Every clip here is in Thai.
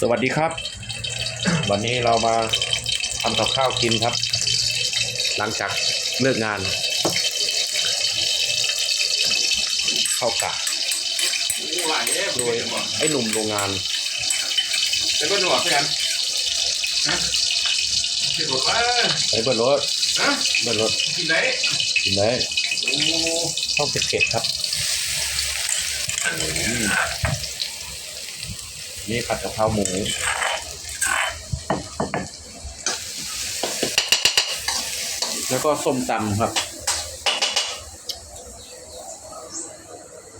สวัสดีครับ วันนี้เรามาทำกับข้าวกินครับ หลังจากเลิกงานข้าวกะหลายเอ๊ะโดยไอ้หนุ่มโรงงานเป็นคนหนวดเพื่อนนะเห็นบอกว่าไอ้เบิร์รถฮะเบิร์รถกินไหนกินได้โอ้ข้าวเผ็ดๆครับอืม นี่ผัดกะเพราหมูแล้วก็ส้มตำครับ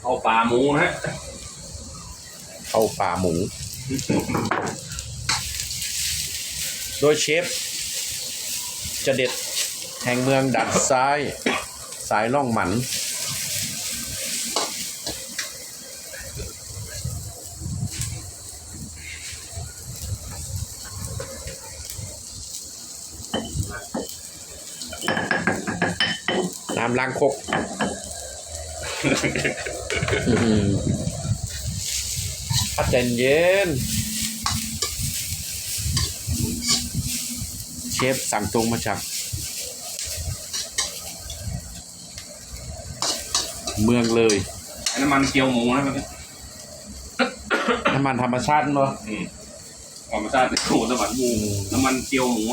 เอาปลาหมูนะฮะข้าปลาหมู โดยเชฟ จะเด็ดแห่งเมืองดัดซ้าย สายล่องหมัน น้ำล้างคกอื้อหือพัดใจเย็น เชฟสั่งตรงมาจากเมืองเลยอันน้ำมันเกี๊ยวหมูนะมันน้ำมันธรรมชาติเนาะอืมความรสชาติโอ้น้ำมันหมูน้ำมันเกี๊ยวหมู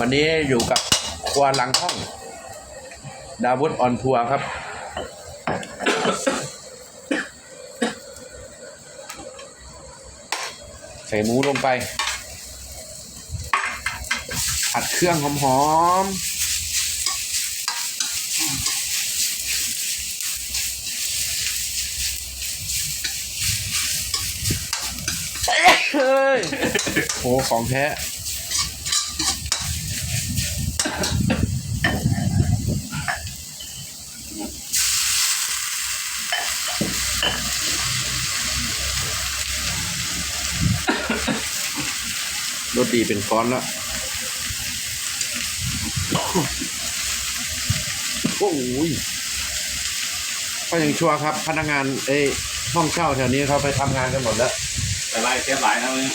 วันนี้อยู่กับครัวหลังห้อง ดาวุฒออนทัวร์ครับ ใส่หมูลงไปผัดเครื่องหอมๆเฮ้ยโหของแท้ รสดีเป็นก้อนแล้วโอ้ยก็ยังชัวร์ครับ พนักงานเอ้ยห้องเช่าแถวนี้เขาไปทำงานกันหมดแล้ว แต่ไล่เสียหลายนะเนี่ย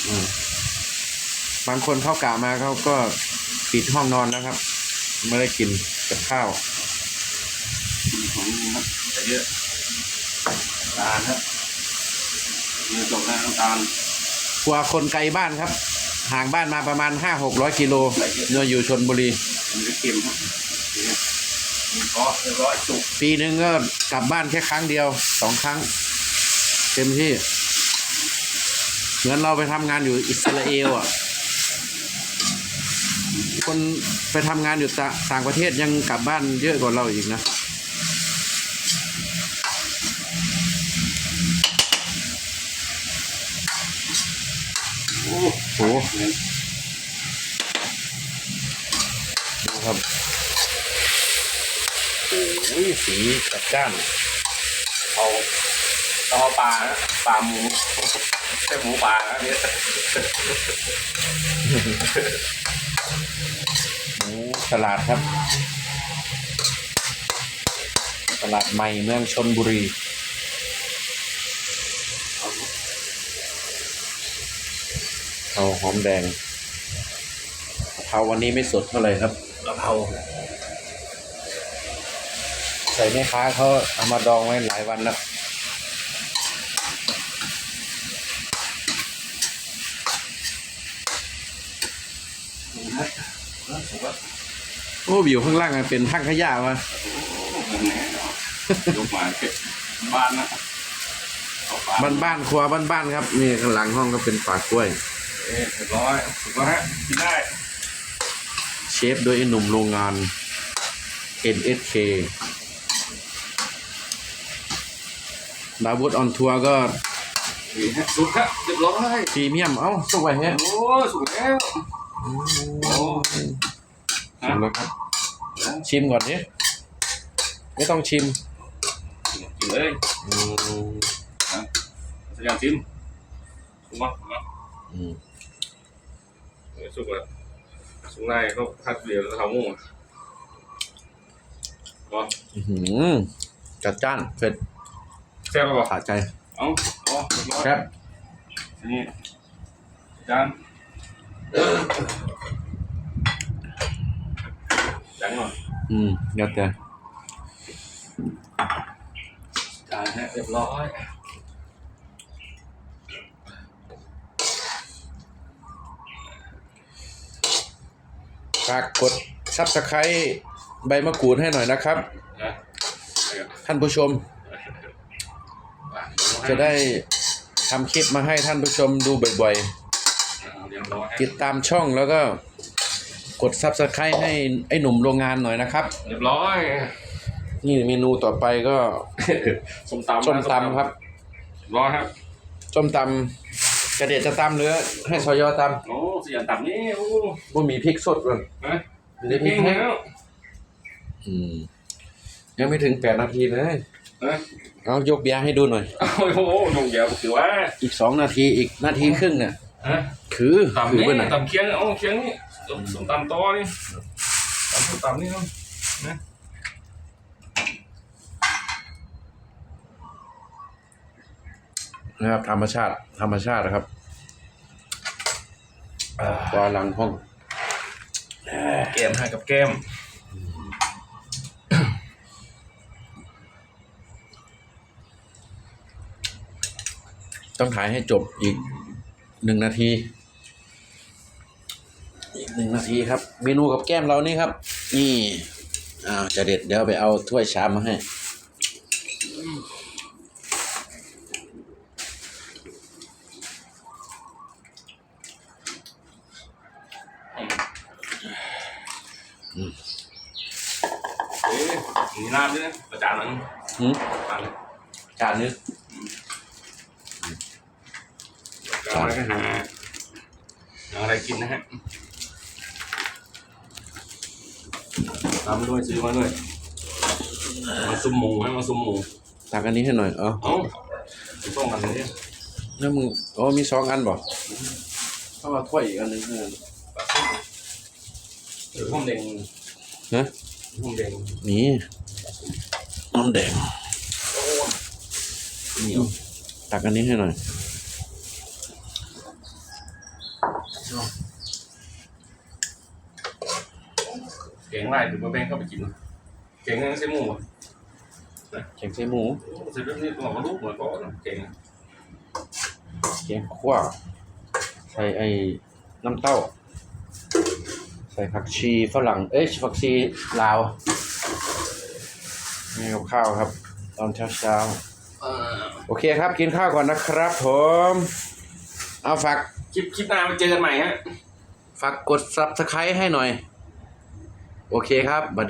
บางคนเข้ากะมาเขาก็ปิดห้องนอนแล้วครับ ไม่ได้กินกับข้าวของมันแต่เยอะตาลครับเนื้อจบนะน้ำตาล กลัวคนไกลบ้านครับ ห่างบ้านมาประมาณห้าหกร้อยกิโลเนื่ออยู่ชนบุรีมันจะเค็มครับเนี่ยก็เรียบร้อยสุกปีหนึ่งก็กลับบ้านแค่ครั้งเดียวสองครั้งเต็มที่ เหมือนเราไปทำงานอยู่อิสราเอลอะ คนไปทำงานอยู่ตะต่างประเทศยังกลับบ้านเยอะกว่าเราอีกนะ โอ้โหดูครับโอ้ยสีจัดจ้านเอาเอาปลานะปลาหมูใช่หมูปลานะเนี่ยหมูตลาดครับ ตลาดใหม่เมืองชนบุรี เอาหอมแดงกะเพราวันนี้ไม่สดเท่าไหร่ครับกะเพราใส่แม่ค้าเขาเอามาดองไว้หลายวันแล้วสุกแล้วโอ้วิวข้างล่างมันเป็นทั้งขยะวะยกมาเก็บบ้านนะเอาปลาบ้านบ้านๆครัวบ้านบ้านๆครับ นี่ข้างหลังห้องก็เป็นป่ากล้วย เอ๊ะเรียบร้อยสุกแล้วฮะกินได้ เชฟโดยไอ้หนุ่มโรงงาน NSK ดาวุฒออนทัวร์ก็นี่ฮะสุกฮะเรียบร้อยพรีเมียม เอ้าสุกไว้เฮ้ยโอ้สุกแล้วโอ้ชิมแล้วครับ ชิมก่อนดิไม่ต้องชิมกินเลยอืมสยามชิมสุกมั้ยอืม สุกแล้วข้างในเขาพัดเดียวแล้วเขาโม่ก็อื้อหือจัดจ้านเผ็ดแซ่บป่ะขาดใจเอ้าเอ๋อเรียบนี่จานจานหน่อยอืมยัดใจจานฮะเรียบร้อย ฝากกดซับสไครต์ใบมะกรูดให้หน่อยนะครับนะท่านผู้ชม จะได้ทำคลิปมาให้ท่านผู้ชมดูบ่อยเรียบร้อยๆ ติดตามช่องแล้วก็กดซับสไครต์ให้ไอ้หนุ่มโรงงานหน่อยนะครับ เรียบร้อย นี่เมนูต่อไปก็ส้มตำส้มตำครับเรียบร้อยครับส้มตำกระเด็ดจะตำหรือให้ซอยอตโอ้ เสียงต่ำนี่โอ้ำว่ามีพริกสดเลยนะมีแต่พริเก่กงแห้งแล้วอืมยังไม่ถึงแปดนาทีเลยนะเอายกเบียร์ให้ดูหน่อยโอ้โหนงเดียวถือว่า อีกสองนาทีอีกนาทีครึ่งเนี่ยฮะคือตำคือนี่เมื่อไหร่ตำเคียงโอ้เคียงนี่ส้มตำตอนี่ตำส้มตำนี่เนาะนะนะครับธรรมชาติธรรมชาตินะครับ กวาหลังห้องแก้มให้กับแก้มต้องถ่ายให้จบอีกหนึ่งนาที อีกหนึ่งนาทีครับ เมนูกับแก้มเรานี่ครับ นี่อ้าวจะเด็ดเดี๋ยวไปเอาถ้วยชามมาให้ เอ๊ะมีน้ำด้วยนะประจานนั้นหืมจานเลยจานนี้จานอะไรก็หาหาอะไรกินนะฮะตามด้วยซื้อมาด้วยมาซุ่มหมูให้มาซุ่มหมูตักอันนี้ให้หน่อย เอาเอ้าไปส่งกันเลยแล้วมึงอ๋อมีสองอันบ่เข้ามาถ้วยอีกอันหนึงให้ปลาส้ม หรือห้องแดงนะห้องแดงนี่น้ำแดงเหนียวตักอันนี้ให้หน่อยเก่งไรหรือว่าแบงเข้าไปกินเก่งนั่นใช่หมูแกงไส้หมูใช่แบบนี้ตัวมาลูกเหมือนก็เก่งแกงขั่วใส่ไอ้น้ำเต้า ใส่ผักชีฝรั่ง เอ้ยผักชีลาวนี่กับข้าวครับ ตอนเช้าเช้าๆโอเคครับกินข้าวก่อนนะครับผม เอาฝากคลิปคลิปหน้ามาเจอกันใหม่ฮะฝากกด subscribe ให้หน่อย โอเคครับบัดดี